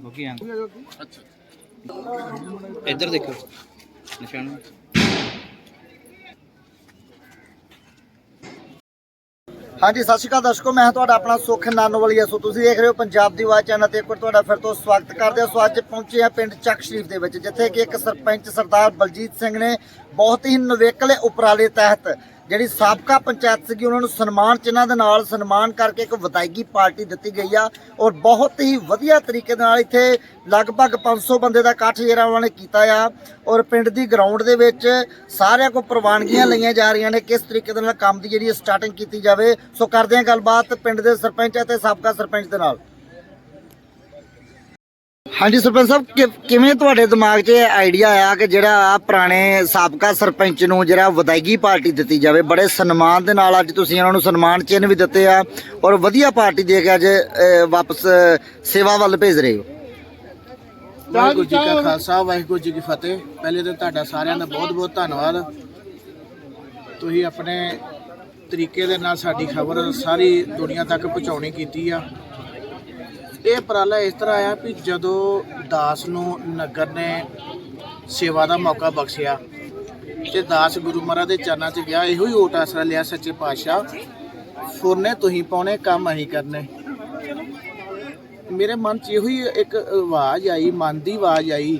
ਬੁੱਕੀ ਆਂ ਇੱਧਰ ਦੇਖੋ ਨਿਸ਼ਾਨ ਹਾਂਜੀ ਸਤਿ ਸ਼੍ਰੀ ਅਕਾਲ ਦਰਸ਼ਕੋ ਮੈਂ ਤੁਹਾਡਾ ਆਪਣਾ ਸੁਖ ਨਾਨੋਵਾਲੀਆ। ਸੋ ਤੁਸੀਂ ਦੇਖ ਰਹੇ ਹੋ ਪੰਜਾਬ ਦੀ ਆਵਾਜ਼ ਚੈਨਲ ਤੇ ਇੱਕ ਵਾਰ ਤੁਹਾਡਾ ਫਿਰ ਤੋਂ ਸਵਾਗਤ ਕਰਦੇ ਹਾਂ। ਸੋ ਅੱਜ ਪਹੁੰਚੇ ਹਾਂ ਪਿੰਡ ਚੱਕ ਸ਼ਰੀਫ ਦੇ ਵਿੱਚ ਜਿੱਥੇ ਕਿ ਇੱਕ ਸਰਪੰਚ ਸਰਦਾਰ ਬਲਜੀਤ ਸਿੰਘ ਨੇ ਬਹੁਤ ਹੀ ਨਵੇਕਲੇ ਉਪਰਾਲੇ ਤਹਿਤ ਜਿਹੜੀ ਸਾਬਕਾ ਪੰਚਾਇਤ ਸੀਗੀ, ਉਹਨਾਂ ਨੂੰ ਸਨਮਾਨ ਚਿੰਨ੍ਹਾਂ ਦੇ ਨਾਲ ਸਨਮਾਨ ਕਰਕੇ ਇੱਕ ਵਿਦਾਇਗੀ ਪਾਰਟੀ ਦਿੱਤੀ ਗਈ ਆ ਔਰ ਬਹੁਤ ਹੀ ਵਧੀਆ ਤਰੀਕੇ ਦੇ ਨਾਲ ਇੱਥੇ ਲਗਭਗ 500 ਬੰਦੇ ਦਾ ਇਕੱਠ ਜਿਹੜਾ ਉਹਨਾਂ ਨੇ ਕੀਤਾ ਆ ਔਰ ਪਿੰਡ ਦੀ ਗਰਾਊਂਡ ਦੇ ਵਿੱਚ ਸਾਰਿਆਂ ਕੋਲ ਪ੍ਰਵਾਨਗੀਆਂ ਲਈਆਂ ਜਾ ਰਹੀਆਂ ਨੇ ਕਿਸ ਤਰੀਕੇ ਦੇ ਨਾਲ ਕੰਮ ਦੀ ਜਿਹੜੀ ਸਟਾਰਟਿੰਗ ਕੀਤੀ ਜਾਵੇ। ਸੋ ਕਰਦੇ ਹਾਂ ਗੱਲਬਾਤ ਪਿੰਡ ਦੇ ਸਰਪੰਚ ਅਤੇ ਸਾਬਕਾ ਸਰਪੰਚ ਦੇ ਨਾਲ। ਹਾਂਜੀ ਸਰਪੰਚ ਸਾਹਿਬ ਕਿ- ਕਿਵੇਂ ਤੁਹਾਡੇ ਦਿਮਾਗ 'ਚ ਇਹ ਆਈਡੀਆ ਆਇਆ ਕਿ ਜਿਹੜਾ ਆ ਪੁਰਾਣੇ ਸਾਬਕਾ ਸਰਪੰਚ ਨੂੰ ਜਿਹੜਾ ਵਿਦਾਇਗੀ ਪਾਰਟੀ ਦਿੱਤੀ ਜਾਵੇ? ਬੜੇ ਸਨਮਾਨ ਦੇ ਨਾਲ ਅੱਜ ਤੁਸੀਂ ਉਹਨਾਂ ਨੂੰ ਸਨਮਾਨ ਚਿੰਨ੍ਹ ਵੀ ਦਿੱਤੇ ਆ ਔਰ ਵਧੀਆ ਪਾਰਟੀ ਦੇ ਕੇ ਅੱਜ ਅਹ, ਵਾਪਸ ਸੇਵਾ ਵੱਲ ਭੇਜ ਰਹੇ ਹੋ। ਵਾਹਿਗੁਰੂ ਜੀ ਕਾ ਖਾਲਸਾ ਵਾਹਿਗੁਰੂ ਜੀ ਕੀ ਫਤਿਹ। ਪਹਿਲੇ ਤਾਂ ਤੁਹਾਡਾ ਸਾਰਿਆਂ ਦਾ ਬਹੁਤ ਬਹੁਤ ਧੰਨਵਾਦ। ਤੁਸੀਂ ਆਪਣੇ ਤਰੀਕੇ ਦੇ ਨਾਲ ਸਾਡੀ ਖਬਰ ਸਾਰੀ ਦੁਨੀਆ ਤੱਕ ਪਹੁੰਚਾਉਣੀ ਕੀਤੀ ਆ। ਇਹ ਉਪਰਾਲਾ ਇਸ ਤਰ੍ਹਾਂ ਆਇਆ ਵੀ ਜਦੋਂ ਦਾਸ ਨੂੰ ਨਗਰ ਨੇ ਸੇਵਾ ਦਾ ਮੌਕਾ ਬਖਸ਼ਿਆ ਤੇ ਦਾਸ ਗੁਰੂ ਮਹਾਰਾਜ ਦੇ ਚਰਨਾਂ 'ਚ ਗਿਆ, ਇਹੋ ਹੀ ਓਟ ਆਸਰਾ ਲਿਆ ਸੱਚੇ ਪਾਤਸ਼ਾਹ, ਫੁਰਨੇ ਤੁਸੀਂ ਪਾਉਣੇ, ਕੰਮ ਅਸੀਂ ਕਰਨੇ। ਮੇਰੇ ਮਨ 'ਚ ਇਹੋ ਹੀ ਇੱਕ ਆਵਾਜ਼ ਆਈ, ਮਨ ਦੀ ਆਵਾਜ਼ ਆਈ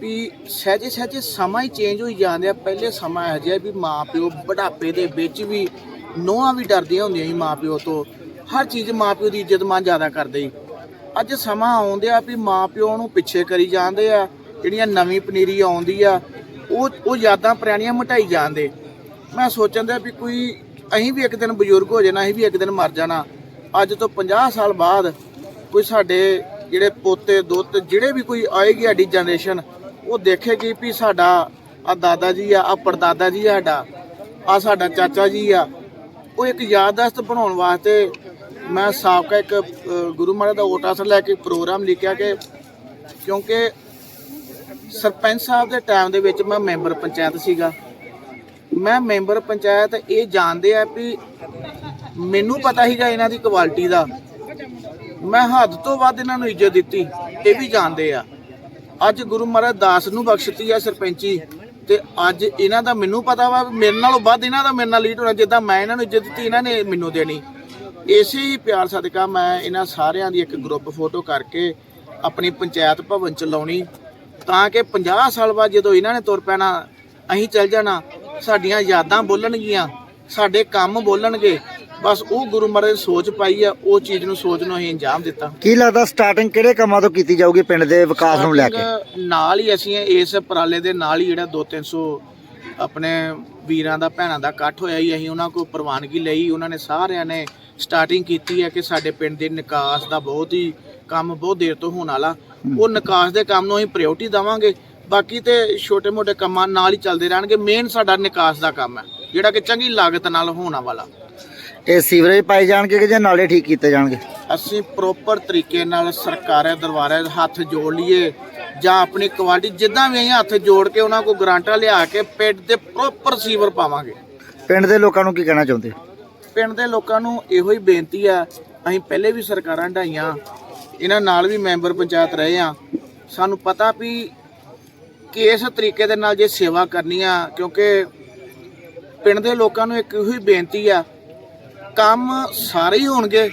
ਵੀ ਸਹਿਜੇ ਸਹਿਜੇ ਸਮਾਂ ਹੀ ਚੇਂਜ ਹੋਈ ਜਾਂਦੇ ਆ ਪਹਿਲੇ ਸਮਾਂ ਇਹੋ ਜਿਹਾ ਵੀ ਮਾਂ ਪਿਓ ਬੁਢਾਪੇ ਦੇ ਵਿੱਚ ਵੀ ਨੋਹਾਂ ਵੀ ਡਰਦੀਆਂ ਹੁੰਦੀਆਂ ਸੀ ਮਾਂ ਪਿਓ ਤੋਂ। ਹਰ ਚੀਜ਼ ਮਾਂ ਪਿਓ ਦੀ ਇੱਜ਼ਤ ਮਾਂ ਜ਼ਿਆਦਾ ਕਰਦੇ ਸੀ। ਅੱਜ ਸਮਾਂ ਆਉਂਦੇ ਆ ਵੀ ਮਾਂ ਪਿਓ ਨੂੰ ਪਿੱਛੇ ਕਰੀ ਜਾਂਦੇ ਆ, ਜਿਹੜੀਆਂ ਨਵੀਂ ਪਨੀਰੀ ਆਉਂਦੀ ਆ, ਉਹ ਉਹ ਯਾਦਾਂ ਪੁਰਾਣੀਆਂ ਮਟਾਈ ਜਾਂਦੇ। ਮੈਂ ਸੋਚਣ ਦਾ ਵੀ ਕੋਈ, ਅਸੀਂ ਵੀ ਇੱਕ ਦਿਨ ਬਜ਼ੁਰਗ ਹੋ ਜਾਣਾ, ਅਸੀਂ ਵੀ ਇੱਕ ਦਿਨ ਮਰ ਜਾਣਾ। ਅੱਜ ਤੋਂ 50 ਸਾਲ ਬਾਅਦ ਕੋਈ ਸਾਡੇ ਜਿਹੜੇ ਪੋਤੇ, ਦੋਤੇ, ਜਿਹੜੇ ਵੀ ਕੋਈ ਆਏਗੀ ਸਾਡੀ ਜਨਰੇਸ਼ਨ ਉਹ ਦੇਖੇਗੀ ਵੀ ਸਾਡਾ ਆ ਦਾਦਾ ਜੀ ਆ ਆ ਪੜਦਾਦਾ ਜੀ ਸਾਡਾ ਆ ਸਾਡਾ ਚਾਚਾ ਜੀ ਆ। ਉਹ ਇੱਕ ਯਾਦਦਾਸ਼ਤ ਬਣਾਉਣ ਵਾਸਤੇ ਮੈਂ ਸਾਬਕਾ ਇੱਕ ਗੁਰੂ ਮਹਾਰਾਜ ਦਾ ਓਟਾਸ ਲੈ ਕੇ ਪ੍ਰੋਗਰਾਮ ਲਿਖਿਆ ਕਿ ਕਿਉਂਕਿ ਸਰਪੰਚ ਸਾਹਿਬ ਦੇ ਟਾਈਮ ਦੇ ਵਿੱਚ ਮੈਂ ਮੈਂਬਰ ਪੰਚਾਇਤ ਸੀਗਾ। ਮੈਂ ਮੈਂਬਰ ਪੰਚਾਇਤ ਇਹ ਜਾਣਦੇ ਆ ਵੀ ਮੈਨੂੰ ਪਤਾ ਸੀਗਾ ਇਹਨਾਂ ਦੀ ਕੁਆਲਿਟੀ ਦਾ। ਮੈਂ ਹੱਦ ਤੋਂ ਵੱਧ ਇਹਨਾਂ ਨੂੰ ਇੱਜ਼ਤ ਦਿੱਤੀ, ਇਹ ਵੀ ਜਾਣਦੇ ਆ। ਅੱਜ ਗੁਰੂ ਮਹਾਰਾਜ ਦਾਸ ਨੂੰ ਬਖਸ਼ਤੀ ਆ ਸਰਪੰਚੀ ਤੇ ਅੱਜ ਇਹਨਾਂ ਦਾ ਮੈਨੂੰ ਪਤਾ ਵਾ, ਮੇਰੇ ਨਾਲੋਂ ਵੱਧ ਇਹਨਾਂ ਦਾ ਮੇਰੇ ਨਾਲ ਲੀਡ ਹੋਣਾ, ਜਿੱਦਾਂ ਮੈਂ ਇਹਨਾਂ ਨੂੰ ਇੱਜ਼ਤ ਦਿੱਤੀ, ਇਹਨਾਂ ਨੇ ਮੈਨੂੰ ਦੇਣੀ। ਇਸੇ ਹੀ ਪਿਆਰ ਸਦਕਾ ਮੈਂ ਇਹਨਾਂ ਸਾਰਿਆਂ ਦੀ ਇੱਕ ਗਰੁੱਪ ਫੋਟੋ ਕਰਕੇ ਆਪਣੀ ਪੰਚਾਇਤ ਭਵਨ ਚ ਲਾਉਣੀ ਤਾਂ ਕਿ 50 ਸਾਲ ਬਾਅਦ ਜਦੋਂ ਇਹਨਾਂ ਨੇ ਤੁਰ ਪੈਣਾ ਅਸੀਂ ਚੱਲ ਜਾਣਾ ਸਾਡੀਆਂ ਯਾਦਾਂ ਬੋਲਣਗੀਆਂ ਸਾਡੇ ਕੰਮ ਬੋਲਣਗੇ ਬਸ ਉਹ ਗੁਰੂ ਮਹਾਰਾਜ ਦੀ ਸੋਚ ਪਾਈ ਆ ਉਹ ਚੀਜ਼ ਨੂੰ ਸੋਚ ਨੂੰ ਅਸੀਂ ਅੰਜਾਮ ਦਿੱਤਾ। ਕੀ ਲੱਗਦਾ ਸਟਾਰਟਿੰਗ ਕਿਹੜੇ ਕੰਮਾਂ ਤੋਂ ਕੀਤੀ ਜਾਊਗੀ ਪਿੰਡ ਦੇ ਵਿਕਾਸ ਨੂੰ ਲੈ ਕੇ? ਨਾਲ ਹੀ ਅਸੀਂ ਇਸ ਉਪਰਾਲੇ ਦੇ ਨਾਲ ਹੀ ਜਿਹੜਾ 2-300 ਆਪਣੇ ਵੀਰਾਂ ਦਾ ਭੈਣਾਂ ਦਾ ਇਕੱਠ ਹੋਇਆ ਹੀ ਅਸੀਂ ਉਹਨਾਂ ਕੋਲ ਪ੍ਰਵਾਨਗੀ ਲਈ ਉਹਨਾਂ ਨੇ ਸਾਰਿਆਂ ਨੇ ਸਟਾਰਟਿੰਗ ਕੀਤੀ ਹੈ ਕਿ ਸਾਡੇ ਪਿੰਡ ਦੇ ਨਿਕਾਸ ਦਾ ਬਹੁਤ ਹੀ ਕੰਮ ਬਹੁਤ ਦੇਰ ਤੋਂ ਹੋਣ ਵਾਲਾ। ਉਹ ਨਿਕਾਸ ਦੇ ਕੰਮ ਨੂੰ ਅਸੀਂ ਪ੍ਰਾਇੋਰਟੀ ਦੇਵਾਂਗੇ। ਬਾਕੀ ਤੇ ਛੋਟੇ-ਮੋਟੇ ਕੰਮਾਂ ਨਾਲ ਹੀ ਚੱਲਦੇ ਰਹਿਣਗੇ। ਮੇਨ ਸਾਡਾ ਨਿਕਾਸ ਦਾ ਕੰਮ ਹੈ ਜਿਹੜਾ ਕਿ ਚੰਗੀ ਲਾਗਤ ਨਾਲ ਹੋਣਾ ਵਾਲਾ। ਇਹ ਸੀਵਰੇਜ ਪਾਏ ਜਾਣਗੇ ਕਿ ਜਾਂ ਨਾਲੇ ਠੀਕ ਕੀਤੇ ਜਾਣਗੇ? ਅਸੀਂ ਪ੍ਰੋਪਰ ਤਰੀਕੇ ਨਾਲ ਸਰਕਾਰਾਂ ਦਰਬਾਰਾਂ ਹੱਥ ਜੋੜ ਲਈਏ ਜਾਂ ਆਪਣੀ ਕੁਆਲਿਟੀ ਜਿੱਦਾਂ ਵੀ ਅਸੀਂ ਹੱਥ ਜੋੜ ਕੇ ਉਹਨਾਂ ਕੋਲ ਗਰਾਂਟਾਂ ਲਿਆ ਕੇ ਪਿੰਡ ਦੇ ਪ੍ਰੋਪਰ ਸੀਵਰ ਪਾਵਾਂਗੇ। ਪਿੰਡ ਦੇ ਲੋਕਾਂ ਨੂੰ ਕੀ ਕਹਿਣਾ ਚਾਹੁੰਦੇ? ਪਿੰਡ ਦੇ ਲੋਕਾਂ ਨੂੰ ਇਹੋ ਹੀ ਬੇਨਤੀ ਆ, ਅਸੀਂ ਪਹਿਲੇ ਵੀ ਸਰਕਾਰਾਂ ਢਾਈਆਂ, ਇਹਨਾਂ ਨਾਲ ਵੀ ਮੈਂਬਰ ਪੰਚਾਇਤ ਰਹੇ ਆ। ਸਾਨੂੰ ਪਤਾ ਵੀ ਕਿਸ ਤਰੀਕੇ ਦੇ ਨਾਲ ਜੇ ਸੇਵਾ ਕਰਨੀ ਆ, ਕਿਉਂਕਿ ਪਿੰਡ ਦੇ ਲੋਕਾਂ ਨੂੰ ਇੱਕ ਇਹੋ ਹੀ ਬੇਨਤੀ ਆ, ਕੰਮ ਸਾਰੇ ਹੀ ਹੋਣਗੇ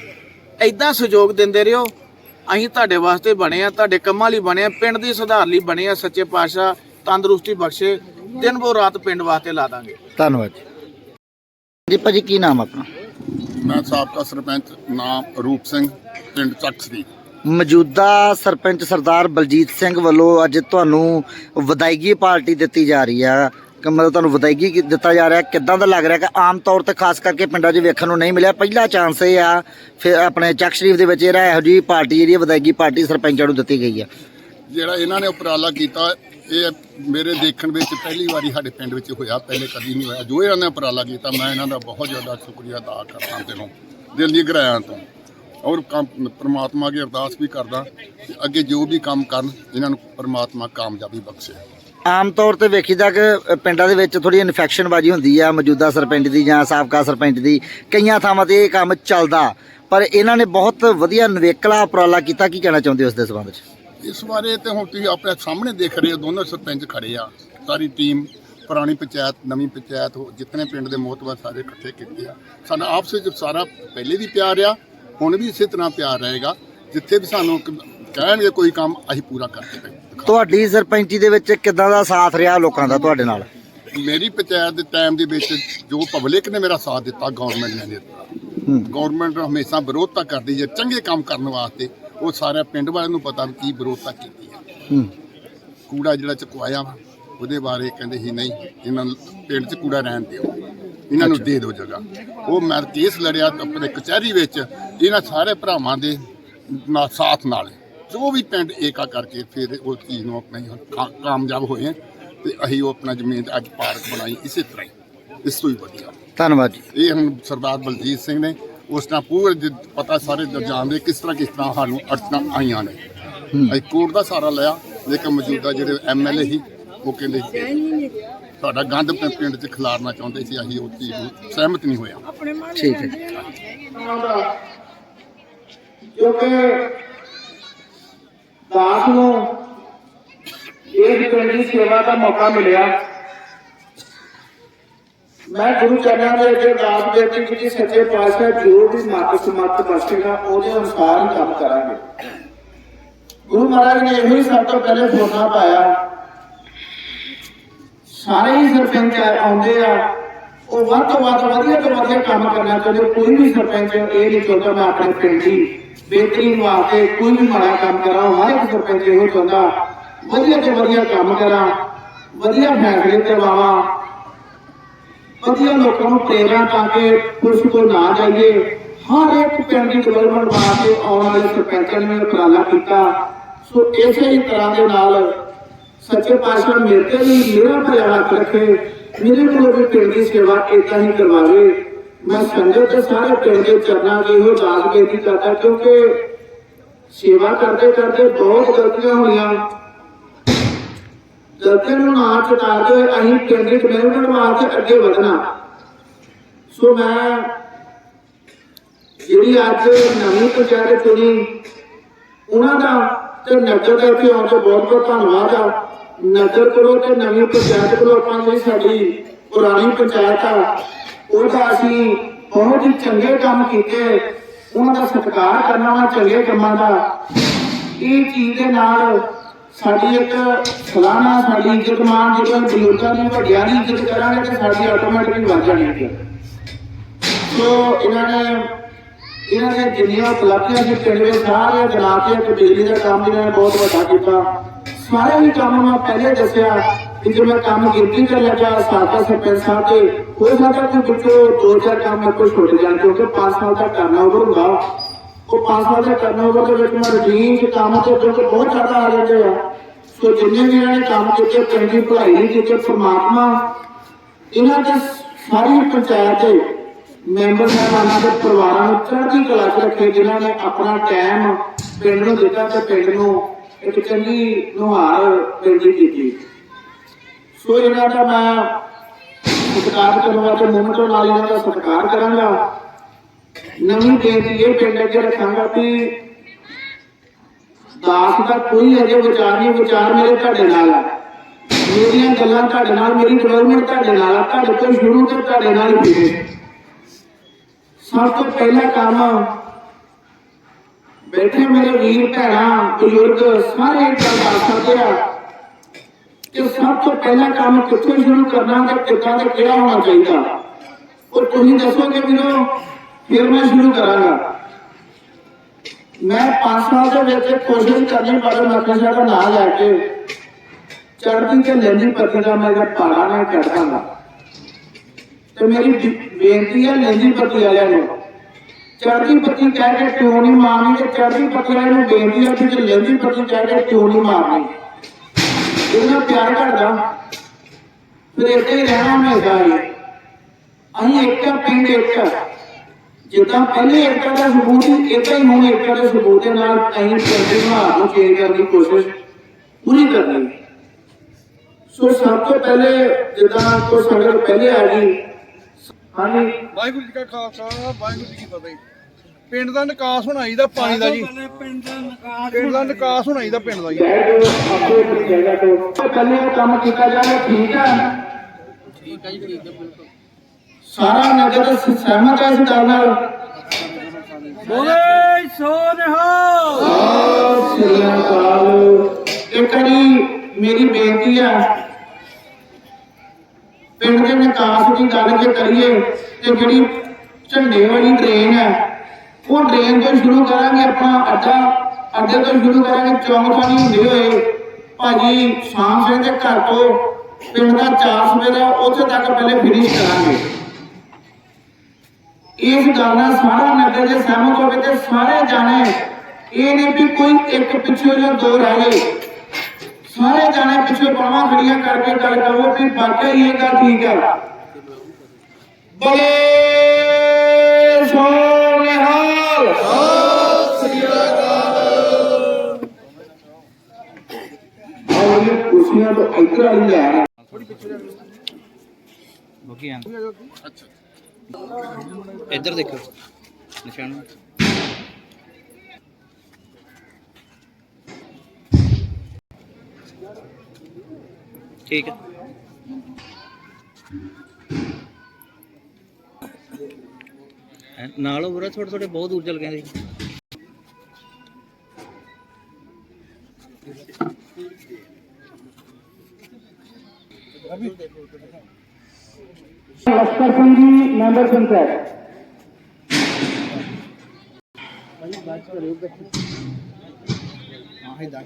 ਐਦਾਂ ਸਹਿਯੋਗ ਦਿੰਦੇ ਰਹੋ। ਅਸੀਂ ਤੁਹਾਡੇ ਵਾਸਤੇ ਬਣੇ ਆ, ਤੁਹਾਡੇ ਕੰਮਾਂ ਲਈ ਬਣੇ ਆ, ਪਿੰਡ ਦੀ ਸੁਧਾਰ ਲਈ ਬਣੇ ਆ, ਸੱਚੇ ਪਾਤਸ਼ਾਹ ਤੰਦਰੁਸਤੀ ਬਖਸ਼ੇ, ਦਿਨ ਬੋ ਰਾਤ ਪਿੰਡ ਵਾਸਤੇ ਲਾ ਦਾਂਗੇ। ਧੰਨਵਾਦ ਜੀ ਭਾਜੀ ਕੀ ਨਾਮ ਆਪਣਾ? ਮੈਂ ਸਾਬਕਾ ਸਰਪੰਚ ਨਾਮ ਰੂਪ ਸਿੰਘ ਪਿੰਡ ਚੱਕ ਸ੍ਰੀ। ਮੌਜੂਦਾ ਸਰਪੰਚ ਸਰਦਾਰ ਬਲਜੀਤ ਸਿੰਘ ਵੱਲੋਂ ਅੱਜ ਤੁਹਾਨੂੰ ਵਿਦਾਇਗੀ ਪਾਰਟੀ ਦਿੱਤੀ ਜਾ ਰਹੀ ਆ। ਕਿ ਮਤਲਬ ਤੁਹਾਨੂੰ ਵਿਦਾਇਗੀ ਦਿੱਤਾ ਜਾ ਰਿਹਾ ਕਿੱਦਾਂ ਦਾ ਲੱਗ ਰਿਹਾ ਕਿ ਆਮ ਤੌਰ ਤੇ ਖਾਸ ਕਰਕੇ ਪਿੰਡਾਂ 'ਚ ਵੇਖਣ ਨੂੰ ਨਹੀਂ ਮਿਲਿਆ। ਪਹਿਲਾ ਚਾਂਸ ਇਹ ਆ ਫਿਰ ਆਪਣੇ ਚੱਕ ਸ਼ਰੀਫ ਦੇ ਵਿੱਚ ਜਿਹੜਾ ਇਹੋ ਜਿਹੀ ਪਾਰਟੀ ਜਿਹੜੀ ਵਿਦਾਇਗੀ ਪਾਰਟੀ ਸਰਪੰਚਾਂ ਨੂੰ ਦਿੱਤੀ ਗਈ ਆ। ਜਿਹੜਾ ਇਹਨਾਂ ਨੇ ਉਪਰਾਲਾ ਕੀਤਾ ਇਹ ਮੇਰੇ ਦੇਖਣ ਵਿੱਚ ਪਹਿਲੀ ਵਾਰੀ ਸਾਡੇ ਪਿੰਡ ਵਿੱਚ ਹੋਇਆ ਪਹਿਲੇ ਕਦੀ ਨਹੀਂ ਹੋਇਆ। ਜੋ ਇਹਨਾਂ ਨੇ ਉਪਰਾਲਾ ਕੀਤਾ ਮੈਂ ਇਹਨਾਂ ਦਾ ਬਹੁਤ ਜ਼ਿਆਦਾ ਸ਼ੁਕਰੀਆ ਅਦਾ ਕਰਦਾ ਦਿਲੋਂ ਦਿਲ ਦੀ ਗਹਿਰਾਈਆਂ ਤੋਂ। ਔਰ ਪ੍ਰਮਾਤਮਾ ਅੱਗੇ ਅਰਦਾਸ ਵੀ ਕਰਦਾ ਕਿ ਅੱਗੇ ਜੋ ਵੀ ਕੰਮ ਕਰਨ ਇਹਨਾਂ ਨੂੰ ਪ੍ਰਮਾਤਮਾ ਕਾਮਯਾਬੀ ਬਖਸ਼ੇ। ਆਮ ਤੌਰ ਤੇ ਵੇਖੀਦਾ ਕਿ ਅ, ਪਿੰਡਾਂ ਦੇ ਵਿੱਚ ਥੋੜੀ ਇਨਫੈਕਸ਼ਨ ਬਾਜੀ ਹੁੰਦੀ ਆ ਮੌਜੂਦਾ ਸਰਪੰਚ ਦੀ ਜਾਂ ਸਾਬਕਾ ਸਰਪੰਚ ਦੀ ਕਈਆਂ ਥਾਵਾਂ ਤੇ ਇਹ ਕੰਮ ਚੱਲਦਾ। ਪਰ ਇਹਨਾਂ ਨੇ ਬਹੁਤ ਵਧੀਆ ਨਵੇਕਲਾ ਉਪਰਾਲਾ ਕੀਤਾ ਕੀ ਕਹਿਣਾ ਚਾਹੁੰਦੇ ਹੋ ਇਸ ਦੇ ਸੰਬੰਧ 'ਚ ਇਸ ਬਾਰੇ ਤੇ ਹੁਣ ਤੁਸੀਂ ਆਪਣੇ ਸਾਹਮਣੇ ਦੇਖ ਰਹੇ ਹੋ ਦੋਨੋਂ ਸਰਪੰਚ ਖੜੇ ਆ। ਸਾਰੀ ਟੀਮ ਪੁਰਾਣੀ ਪੰਚਾਇਤ ਨਵੀਂ ਪੰਚਾਇਤ ਜਿਤਨੇ ਪਿੰਡ ਦੇ ਮੋਤਬਰ ਸਾਰੇ ਇਕੱਠੇ ਕੀਤੇ ਆ। ਸਾਡਾ ਆਪਸ ਵਿੱਚ ਸਾਰਾ ਪਹਿਲੇ ਵੀ ਪਿਆਰ ਆ ਹੁਣ ਵੀ ਇਸੇ ਤਰ੍ਹਾਂ ਪਿਆਰ ਰਹੇਗਾ। ਜਿੱਥੇ ਵੀ ਸਾਨੂੰ ਕਹਿਣਗੇ ਕੋਈ ਕੰਮ ਅਸੀਂ ਪੂਰਾ ਕਰਕੇ ਦਿਖਾਵਾਂਗੇ। ਤੁਹਾਡੀ ਸਰਪੰਚੀ ਦੇ ਵਿੱਚ ਕਿੱਦਾਂ ਦਾ ਸਾਥ ਰਿਹਾ ਲੋਕਾਂ ਦਾ ਤੁਹਾਡੇ ਨਾਲ? ਮੇਰੀ ਪੰਚਾਇਤ ਦੇ ਟਾਈਮ ਦੇ ਵਿੱਚ ਜੋ ਪਬਲਿਕ ਨੇ ਮੇਰਾ ਸਾਥ ਦਿੱਤਾ ਗਵਰਨਮੈਂਟ ਨੇ ਦਿੱਤਾ। ਗਵਰਨਮੈਂਟ ਹਮੇਸ਼ਾ ਵਿਰੋਧਤਾ ਕਰਦੀ ਹੈ ਚੰਗੇ ਕੰਮ ਕਰਨ ਵਾਸਤੇ। ਉਹ ਸਾਰੇ ਪਿੰਡ ਵਾਲਿਆਂ ਨੂੰ ਪਤਾ ਵੀ ਕੀ ਵਿਰੋਧਤਾ ਕੀਤੀ ਹੈ। ਹੂੰ। ਕੂੜਾ ਜਿਹੜਾ ਚੁਕਵਾਇਆ ਵਾ ਉਹਦੇ ਬਾਰੇ ਕਹਿੰਦੇ ਸੀ ਨਹੀਂ ਇਹਨਾਂ ਨੂੰ ਪਿੰਡ 'ਚ ਕੂੜਾ ਰਹਿਣ ਦਿਓ। ਇਹਨਾਂ ਨੂੰ ਦੇ ਦਿਓ ਜਗ੍ਹਾ। ਉਹ ਮੈਂ ਕੇਸ ਲੜਿਆ ਆਪਣੇ ਕਚਹਿਰੀ ਵਿੱਚ ਇਹਨਾਂ ਸਾਰੇ ਭਰਾਵਾਂ ਦੇ ਨਾਲ ਸਾਥ ਨਾਲ। ਜੋ ਵੀ ਪਿੰਡ ਏਕਾ ਕਰਕੇ ਫਿਰ ਉਸ ਚੀਜ਼ ਨੂੰ ਆਪਣੇ ਕਾਮਯਾਬ ਹੋਏ ਹਾਂ ਤੇ ਅਸੀਂ ਉਹ ਆਪਣਾ ਜ਼ਮੀਨ ਅੱਜ ਪਾਰਕ ਬਣਾਈ ਇਸੇ ਤਰ੍ਹਾਂ ਹੀ। ਇਸ ਤੋਂ ਹੀ ਵਧੀਆ। ਧੰਨਵਾਦ ਜੀ। ਇਹ ਹੁਣ ਸਰਦਾਰ ਬਲਜੀਤ ਸਿੰਘ ਨੇ ਉਸ ਨਾਲ ਪੂਰੇ ਪਤਾ ਸਾਰੇ ਜਾਣਦੇ ਕਿਸ ਤਰ੍ਹਾਂ ਕਿਸ ਤਰ੍ਹਾਂ ਸਾਨੂੰ ਅੜਚਣਾਂ ਆਈਆਂ ਨੇ। ਅਸੀਂ ਕੋਰਟ ਦਾ ਸਹਾਰਾ ਲਿਆ ਲੇਕਿਨ ਮੌਜੂਦਾ ਜਿਹੜੇ ਐਮਐਲਏ ਸੀ ਉਹ ਕਹਿੰਦੇ ਸਾਡਾ ਗੰਦ ਪਿੰਡ 'ਚ ਖਿਲਾਰਨਾ ਚਾਹੁੰਦੇ ਸੀ ਅਸੀਂ ਉਹ ਚੀਜ਼ ਨੂੰ ਸਹਿਮਤ ਨਹੀਂ ਹੋਇਆ। ਠੀਕ ਹੈ। ਕਿਉਂਕਿ ਦਾਸ ਨੂੰ ਇਸ ਪਿੰਡ ਦੀ ਸੇਵਾ ਦਾ ਮੌਕਾ ਮਿਲਿਆ। ਮੈਂ ਗੁਰੂ ਚਰਨਾਂ ਦੇ ਅੱਗੇ ਦਾਸ ਬੇਨਤੀ ਕੀਤੀ ਸੱਚੇ ਪਾਤਸ਼ਾਹ ਜੋ ਵੀ ਮੱਤ ਸਮੱਤ ਬਖਸ਼ੇਗਾ, ਉਹਦੇ ਅਨੁਸਾਰ ਹੀ ਕੰਮ ਕਰਾਂਗੇ। ਗੁਰੂ ਮਹਾਰਾਜ ਨੇ ਇਹੋ ਹੀ ਸਭ ਤੋਂ ਪਹਿਲੇ ਫੋਨਾ ਪਾਇਆ। ਸਾਰੇ ਹੀ ਸਰਪੰਚ ਆਉਂਦੇ ਆ। ਉਹ ਵੱਧ ਤੋਂ ਵੱਧ, ਵਧੀਆ ਤੋਂ ਵਧੀਆ ਕੰਮ ਕਰਨਾ ਚਾਹੁੰਦੇ, ਕੋਈ ਵੀ ਸਰਪੰਚ, ਇਹ ਨਹੀਂ ਚਾਹੁੰਦਾ ਮੈਂ ਆਪਣੇ ਪਿੰਡ ਦੀ ਬਿਹਤਰੀ ਵਾਸਤੇ ਕੋਈ ਵੀ ਮਾੜਾ ਕੰਮ ਕਰਾਂ ਹਰ ਇੱਕ ਸਰਪੰਚ ਇਹੋ ਚਾਹੁੰਦਾ, ਵਧੀਆ ਤੋਂ ਵਧੀਆ ਕੰਮ ਕਰਾਂ, ਵਧੀਆ ਫੈਸਲੇ ਕਰਵਾਵਾਂ। ਵਧੀਆ ਲੋਕਾਂ ਨੂੰ ਪ੍ਰੇਰਣਾ ਤਾਂ ਕਿ ਪੁਲਿਸ ਕੋਲ ਨਾ ਜਾਈਏ। ਹਰ ਇੱਕ ਪਿੰਡ ਦੀ ਡਿਵੈਲਪਮੈਂਟ ਵਾਸਤੇ ਆਉਣ ਵਾਲੇ ਸਰਪੰਚਾਂ ਨੇ ਉਪਰਾਲਾ ਕੀਤਾ। ਸੋ ਇਸੇ ਹੀ ਤਰ੍ਹਾਂ ਦੇ ਨਾਲ ਸੱਚੇ ਪਾਤਸ਼ਾਹ ਮੇਰੇ ਤੇ ਵੀ ਮੇਰਾ ਭਰਿਆ ਰੱਖੇ। ਮੇਰੇ ਕੋਲ ਵੀ ਪਿੰਡ ਦੀ ਸੇਵਾ ਏਦਾਂ ਹੀ ਕਰਵਾਵੇ। ਮੈਂ ਸੰਗਤ ਤੇ ਸਾਰੇ ਪਿੰਡ ਦੇ ਚਰਨਾਂ ਦੀ ਇਹੋ ਦਾਸ ਬੇਨਤੀ ਕਰਦਾ ਕਿਉਂਕਿ ਸੇਵਾ ਕਰਦੇ ਕਰਦੇ ਬਹੁਤ ਗਲਤੀਆਂ ਹੋਈਆਂ। ਗਲਤੀਆਂ ਨੂੰ ਨਾ ਚੁਕਾਉਂਦੇ ਹੋਏ ਅਸੀਂ ਚੰਗੇ ਡਿਵੈਲਪਮੈਂਟ ਵਾਸਤੇ ਅੱਗੇ ਵਧਣਾ। ਸੋ ਮੈਂ ਜਿਹੜੀ ਅੱਜ ਨਵੀਂ ਪੰਚਾਇਤ ਚੁਣੀ, ਉਹਨਾਂ ਦਾ ਤੇ ਨਗਰ ਦਾ ਇੱਥੇ ਆਉਣ ਤੇ ਬਹੁਤ ਬਹੁਤ ਧੰਨਵਾਦ ਆ। ਨਗਰ ਕੋਲੋਂ ਤੇ ਨਵੀਂ ਪੰਚਾਇਤ ਕੋਲੋਂ ਆਪਾਂ ਜਿਹੜੀ ਸਾਡੀ ਪੁਰਾਣੀ ਪੰਚਾਇਤ ਆ ਉਹਦਾ ਅਸੀਂ ਬਹੁਤ ਹੀ ਚੰਗੇ ਕੰਮ ਕੀਤੇ। ਉਹਨਾਂ ਦਾ ਸਤਿਕਾਰ ਕਰਨਾ ਵਾ, ਚੰਗੇ ਕੰਮਾਂ ਦਾ। ਇਹ ਚੀਜ਼ ਦੇ ਨਾਲ ਸਾਡੀ ਇੱਕ ਸਲਾਨਾ, ਸਾਡੀ ਇੱਜ਼ਤ ਮਾਨ ਜਦੋਂ ਬਜ਼ੁਰਗਾਂ ਦੀ ਵੱਡਿਆਂ ਦੀ ਇੱਜ਼ਤ ਕਰਾਂਗੇ ਤੇ ਸਾਡੀ ਆਟੋਮੈਟਿਕਲੀ ਵੱਧ ਜਾਣੀ ਹੈ। ਸੋ ਇਹਨਾਂ ਨੇ ਇਹਨਾਂ ਨੇ ਜਿੰਨੀਆਂ ਉਪਲਬਧੀਆਂ ਸੀ, ਪਿੰਡ ਦੇ ਸਾਰੇ ਬਣਾ ਕੇ ਇੱਕ ਬਿਜਲੀ ਦਾ ਕੰਮ ਇਹਨਾਂ ਨੇ ਬਹੁਤ ਵੱਡਾ ਕੀਤਾ। ਸਾਰੇ ਹੀ ਕੰਮ ਮੈਂ ਪਹਿਲੇ ਦੱਸਿਆ ਕਿ ਜੋ ਮੈਂ ਕੰਮ ਗਿਣਤੀ ਕਰ ਲੱਗਾ ਸਾਡਾ ਸਰਪੰਚ ਸਾਹਿਬ ਦੇ ਹੋ ਸਕਦਾ ਕਿ ਵਿੱਚੋਂ ਦੋ ਚਾਰ ਕੰਮ ਮੇਰੇ ਕੋਲ ਛੁੱਟ ਜਾਣ, ਕਿਉਂਕਿ 5 ਸਾਲ ਦਾ ਕਰਨਾ over ਹੁੰਦਾ। ਉਹ 5 ਸਾਲ ਦਾ ਕਰਨਾ ਦੇ ਵਿੱਚ ਮੈਂ ਰੁਟੀਨ ਚ ਕੰਮ ਤੇ ਬਿਲਕੁਲ ਬਹੁਤ ਜ਼ਿਆਦਾ ਆ ਜਾਂਦੇ ਆ। ਸੋ ਜਿੰਨੇ ਵੀ ਇਹਨਾਂ ਨੇ ਕੰਮ ਕੀਤੇ ਪਿੰਡ ਭਲਾਈ ਲਈ ਕੀਤੇ, ਪ੍ਰਮਾਤਮਾ ਇਹਨਾਂ ਦੇ ਸਾਰੀ ਪੰਚਾਇਤ ਦੇ ਮੈਂਬਰ ਸਾਹਿਬਾਨਾਂ ਦੇ ਪਰਿਵਾਰਾਂ ਨੂੰ ਚੜ੍ਹਦੀ ਕਲਾ 'ਚ ਰੱਖੇ, ਜਿਨ੍ਹਾਂ ਨੇ ਆਪਣਾ ਟਾਈਮ ਪਿੰਡ ਨੂੰ ਦਿੱਤਾ ਤੇ ਪਿੰਡ ਨੂੰ ਇੱਕ ਚੰਗੀ ਨੁਹਾਰ ਪਿੰਡ ਦੀ ਸੋ ਇਹਨਾਂ ਦਾ ਮੈਂ ਸਤਿਕਾਰ ਕਰਨ ਵਾਸਤੇ ਮੂੰਹ ਤੋਂ ਨਾਲ ਇਹਨਾਂ ਦਾ ਸਤਿਕਾਰ ਕਰਾਂਗਾ। ਨਵੀਂ ਬੇਨਤੀ ਇਹ ਪਿੰਡ ਅੱਗੇ ਰੱਖਾਂਗਾ ਕਿ ਦਾਸ ਦਾ ਕੋਈ ਅਜੇ ਵਿਚਾਰ ਨਹੀਂ, ਵਿਚਾਰ ਮੇਰੇ ਤੁਹਾਡੇ ਨਾਲ ਆ। ਮੇਰੀਆਂ ਗੱਲਾਂ ਤੁਹਾਡੇ ਨਾਲ, ਮੇਰੀ ਡਿਵੈਲਪਮੈਂਟ ਤੁਹਾਡੇ ਨਾਲ ਆ, ਤੁਹਾਡੇ ਤੋਂ ਸ਼ੁਰੂ ਤੋਂ ਤੁਹਾਡੇ ਨਾਲ ਹੀ ਹੋਵੇ ਸਭ ਤੋਂ ਪਹਿਲਾ ਕੰਮ ਬੈਠੇ ਮੇਰੇ ਵੀਰ, ਭੈਣਾਂ, ਬਜ਼ੁਰਗ, ਸਾਰੇ ਇੱਕ ਗੱਲ ਸਕਦੇ ਆ ਕਿ ਸਭ ਤੋਂ ਪਹਿਲਾ ਕੰਮ ਕਿੱਥੋਂ ਸ਼ੁਰੂ ਕਰਨਾ ਤੇ ਕਿੱਥਾਂ ਤੇ ਕਿਹੜਾ ਹੋਣਾ ਚਾਹੀਦਾ। ਉਹ ਤੁਸੀਂ ਦੱਸੋਗੇ ਵੀਰੋ ਫਿਰ ਮੈਂ ਸ਼ੁਰੂ ਕਰਾਂਗਾ। ਮੈਂ 5 ਸਾਲ ਦੇ ਵਿੱਚ ਕੋਸ਼ਿਸ਼ ਕਰਨੀ ਬਾਬਾ ਨਕਲ ਸਾਹਿਬ ਦਾ ਨਾਮ ਲੈ ਕੇ ਚੜ੍ਹਦੀ ਤੇ ਲੈਂਦੀ ਪੱਤੀ ਮੈਂ ਜਦ ਪਾੜਾ ਨਾ ਚੜ੍ਹਾਂਗਾ ਤੇ ਮੇਰੀ ਬੇਨਤੀ ਹੈ ਲੈਂਦੀ ਪੱਤੀ ਵਾਲਿਆਂ ਨੂੰ। ਚੜ੍ਹਦੀ ਪੱਤੀ ਕਹਿ ਕੇ ਕਿਉਂ ਨਹੀਂ ਮਾਰਨੀ ਤੇ ਚੜ੍ਹਦੀ ਪੱਤੀ ਵਾਲਿਆਂ ਨੂੰ ਬੇਨਤੀ ਹੈ ਕਿ ਜੇ ਪਤੀ ਕਹਿ ਕੇ ਕਿਉਂ ਨਹੀਂ ਮਾਰਨੀ। ਇਹਨਾਂ ਪਿਆਰ ਕਰਦਾ ਫਿਰ ਇੱਥੇ ਹੀ ਰਹਿਣਾ ਮੈਂ ਹੀ। ਅਸੀਂ ਇੱਕ ਆ, ਪਿੰਡ ਇੱਕ ਜਿੱਦਾਂ ਪਹਿਲੇ ਏਕਤਾ ਦਾ ਸਬੂਤ ਸੀ ਇਦਾਂ ਹੀ ਹੁਣ ਏਕਤਾ ਦੇ ਸਬੂਤ ਦੇ ਨਾਲ ਅਸੀਂ ਪਿੰਡ ਦੇ ਹਾਲਾਤ ਨੂੰ ਚੇਂਜ ਕਰਨ ਦੀ ਕੋਸ਼ਿਸ਼ ਪੂਰੀ ਕਰਨੀ ਹੈ। ਸੋ ਸਭ ਤੋਂ ਪਹਿਲੇ ਜਿੱਦਾਂ ਕੋ ਸੰਗਤ ਪਹਿਲੇ ਆ ਗਈ ਹਾਂਜੀ। ਵਾਹਿਗੁਰੂ ਜੀ ਕਾ ਖਾਲਸਾ ਵਾਹਿਗੁਰੂ ਜੀ ਕੀ ਫਤਿਹ। ਪਿੰਡ ਦਾ ਨਿਕਾਸ ਹੋਣਾ ਚਾਹੀਦਾ ਪਾਣੀ ਦਾ ਜੀ। ਪਿੰਡ ਦਾ ਨਿਕਾਸ ਹੋਣਾ ਚਾਹੀਦਾ ਪਿੰਡ ਦਾ ਜੀ। ਕੱਲੇ ਕੰਮ ਕੀਤਾ ਜਾਵੇ ਠੀਕ ਹੈ ਠੀਕ ਹੈ ਜੀ ਠੀਕ ਹੈ ਬਿਲਕੁਲ। ਸਾਰਾ ਨਗਰ ਸਹਿਮਤ ਹੈ ਇਸ ਗੱਲ ਨਾਲ। ਬੋਲੇ ਸੋ ਨਿਹਾਲ ਇੱਕ ਵਾਰੀ ਮੇਰੀ ਬੇਨਤੀ ਹੈ ਪਿੰਡ ਦੇ ਵਿਕਾਸ ਦੀ ਗੱਲ ਜੇ ਕਰੀਏ ਤੇ ਜਿਹੜੀ ਝੰਡੇ ਵਾਲੀ ਡਰੇਨ ਹੈ ਉਹ ਡਰੇਨ ਤੋਂ ਸ਼ੁਰੂ ਕਰਾਂਗੇ ਆਪਣਾ ਅੱਡਾ ਅੱਡੇ ਤੋਂ ਸ਼ੁਰੂ ਕਰਾਂਗੇ ਚੌਂਕ ਹੁੰਦੇ ਹੋਏ। ਭਾਜੀ ਸ਼ਾਮ ਸਿੰਘ ਦੇ ਘਰ ਤੋਂ ਪਿੰਡ ਦਾ ਚਾਰ ਸਵੇਰਾ ਉੱਥੇ ਤੱਕ ਪਹਿਲੇ ਫਿਨਿਸ਼ ਕਰਾਂਗੇ। ਇਸ ਗੱਲ ਨਾਲ ਸਾਰਾ ਨਗਰ ਜੇ ਸਹਿਮਤ ਹੋਵੇ ਤੇ ਸਾਰੇ ਜਾਣੇ ਇਹ ਨਹੀਂ ਵੀ ਕੋਈ ਇੱਕ ਪਿੱਛੇ ਜਾਂ ਦੋ ਰਹਿ ਗਏ ਸਾਰੇ ਜਾਣੇ ਪਿੱਛੇ ਬਾਹਾਂ ਖੜੀਆਂ ਕਰਕੇ ਗੱਲ ਕਰੋ ਵੀ ਵਾਕਿਆ ਹੀ ਇਹ ਗੱਲ ਠੀਕ ਹੈ ਬਲੇ ਸੋਨਿਹਾਲ ਆਹ ਇਹ ਕੁਰਸੀਆਂ ਤੋਂ ਇੱਧਰ ਆਈ ਜਾ ਰਹਾ ਬੱਗੀ ਆਂ ਇੱਧਰ ਦੇਖੋ, ਨਿਸ਼ਾਨ। ਠੀਕ ਹੈ। ਨਾਲ ਹੋ ਥੋੜੇ ਥੋੜੇ ਬਹੁਤ ਦੂਰ ਚਲ ਗਏ ਸੀ ਲਸ਼ਕਰ ਸਿੰਘ ਜੀ ਮੈਂਬਰ ਪੰਚਾਇਤ ਹਾਂ ਹੀ ਦਾ